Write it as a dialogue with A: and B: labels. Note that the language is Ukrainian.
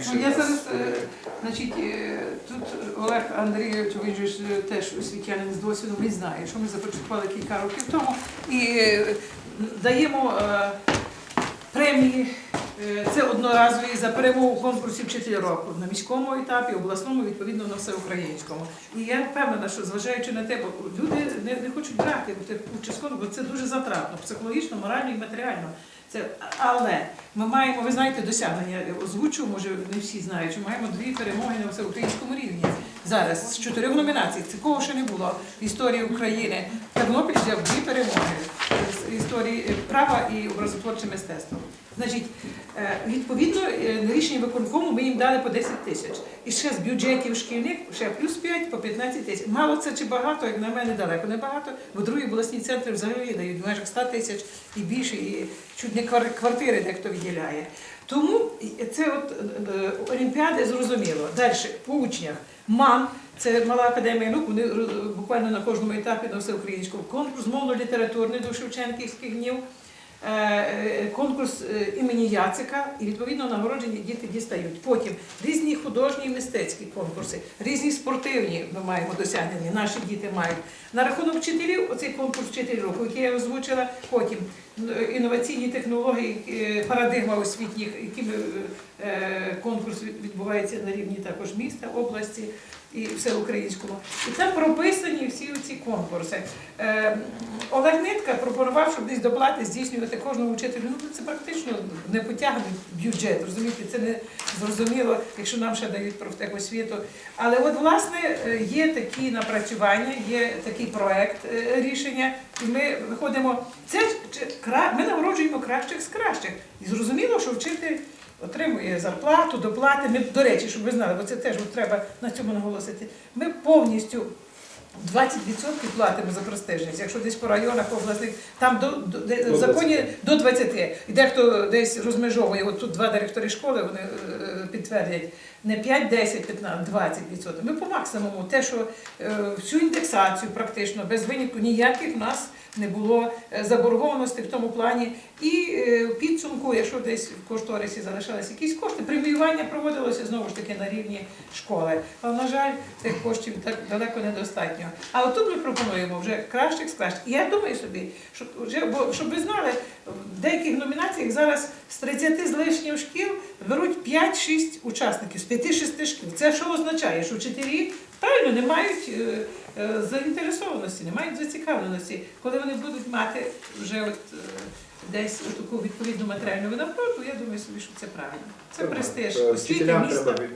A: Я зараз, е, значить, е, тут Олег Андрійович, він ж е, теж освітянин з досвідом, він знає, що ми започаткували кілька років тому і даємо премії. Це одноразові за перемогу у конкурсі вчитель року на міському етапі, обласному, відповідно на всеукраїнському. І я впевнена, що зважаючи на те, бо люди не, не хочуть брати участь, бо це дуже затратно, психологічно, морально і матеріально. Це, але ми маємо, ви знаєте, досягнення озвучу, може не всі знають, що маємо дві перемоги на всеукраїнському рівні. Зараз з чотирьох номінацій. Такого ще не було в історії України. Тернопіль взяв дві перемоги з історії права і образотворче мистецтво. Значить, е, відповідно, е, на рішення виконкому ми їм дали по 10 тисяч. І ще з бюджетів шкільних ще плюс 5 по 15 тисяч. Мало це чи багато, як на мене, далеко не багато. Бо другі обласні центри взагалі дають в межах 100 тисяч і більше, і чуть не квартири дехто виділяє. Тому це от е, Олімпіади зрозуміло. Далі по учнях. МАН, це мала академія наук, вони буквально на кожному етапі на всеукраїнському. Конкурс мовно-літературний до Шевченківських днів. Е, е, Конкурс е, імені Яцика і відповідно нагороджені діти дістають. Потім різні художні і мистецькі конкурси, різні спортивні ми маємо досягнення, наші діти мають. На рахунок вчителів, оцей конкурс вчитель року, який я озвучила, потім інноваційні технології, е, парадигма освітніх, якими е, конкурс відбувається на рівні також міста, області і всеукраїнському. І там прописані всі ці конкурси. Е, Олег Нитка пропонував, щоб десь доплати здійснювати кожному вчителю. Ну це практично не потягне бюджет. Розумієте, це не зрозуміло, якщо нам ще дають профтехосвіту. Але от власне є такі напрацювання, є такий проект рішення, і ми виходимо. Це чи- кра- ми нагороджуємо кращих з кращих. І зрозуміло, що вчитель отримує зарплату, доплати. Ми, до речі, щоб ви знали, бо це теж от треба на цьому наголосити. Ми повністю 20% платимо за престижність. Якщо десь по районах обласних, там до, до, де- в законі до 20. І дехто десь розмежовує. От тут два директори школи вони е, підтвердять не 5, 10, 15, 20%. Ми по максимуму те, що е, всю індексацію практично без винятку ніяких в нас не було е, заборгованості в тому плані. І е, в підсумку, якщо десь в кошторисі залишалися якісь кошти, преміювання проводилося знову ж таки на рівні школи. Але, на жаль, тих коштів так далеко недостатньо. А от тут ми пропонуємо вже кращих з кращих. І я думаю собі, що вже, бо, щоб ви знали, в деяких номінаціях зараз з 30 з лишнім шкіл беруть 5-6 учасників 5-6 шкіл. Це що означає? Що вчителі правильно не мають е, е, заінтересованості, не мають зацікавленості. Коли вони будуть мати вже от, е, десь таку відповідну матеріальну винагороду, я думаю собі, що це правильно. Це престиж освіти міста.